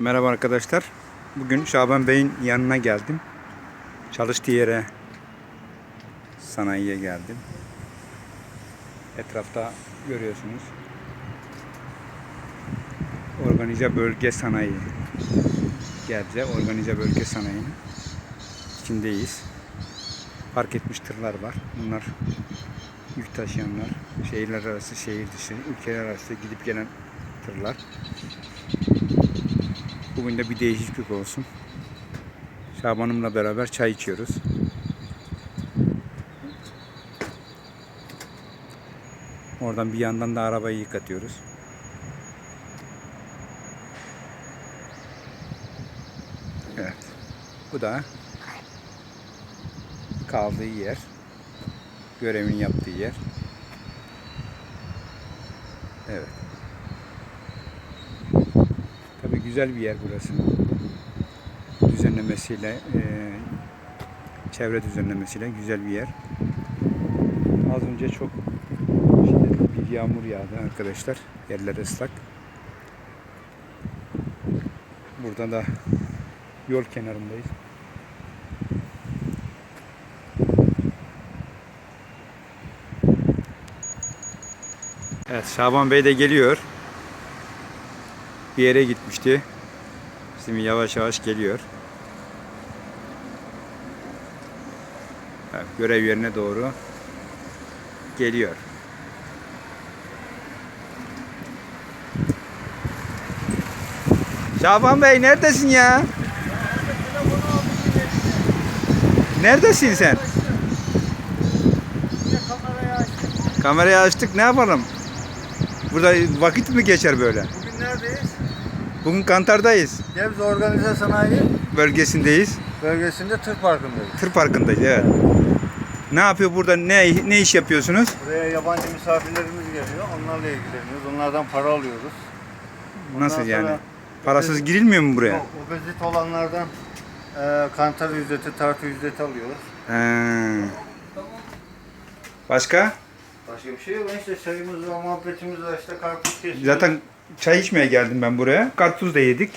Merhaba arkadaşlar. Bugün Şaban Bey'in yanına geldim. Çalıştığı yere sanayiye geldim. Etrafta görüyorsunuz. Organize Bölge Sanayi. Gebze Organize Bölge Sanayi'nin içindeyiz. Park etmiş tırlar var. Bunlar yük taşıyanlar, şehirler arası, şehir dışı, ülkeler arası gidip gelen tırlar. Bugün de bir değişiklik olsun. Şaban'ımla beraber çay içiyoruz. Oradan bir yandan da arabayı yıkatıyoruz. Evet. Bu da kaldığı yer. Görevini yaptığı yer. Evet. Güzel bir yer burası. Düzenlemesiyle, e, çevre düzenlemesiyle güzel bir yer. Az önce çok şiddetli bir yağmur yağdı arkadaşlar. Yerler ıslak. Burada da yol kenarındayız. Evet Şaban Bey de geliyor. Bir yere gitmişti. Şimdi yavaş yavaş geliyor. Görev yerine doğru geliyor. Şaban Bey neredesin ya? Neredesin sen? Kamerayı açtık ne yapalım? Burada vakit mi geçer böyle? Bugün neredeyiz? Bugün Kantar'dayız. Gebze Organize Sanayi Bölgesindeyiz. bölgesinde tır parkındayız. Tır parkındayız evet. Ne yapıyor burada? Ne ne iş yapıyorsunuz? Buraya yabancı misafirlerimiz geliyor. Onlarla ilgileniyoruz. Onlardan para alıyoruz. Nasıl Ondan yani? sonra- Parasız girilmiyor mu buraya? Yok, obezite olanlardan e, kantar ücreti, tartı ücreti alıyoruz. He. Başka? Başka bir şey yok. İşte çayımız var, muhabbetimiz var. İşte karpuz kesiyoruz. Zaten çay içmeye geldim ben buraya. Karpuz da yedik.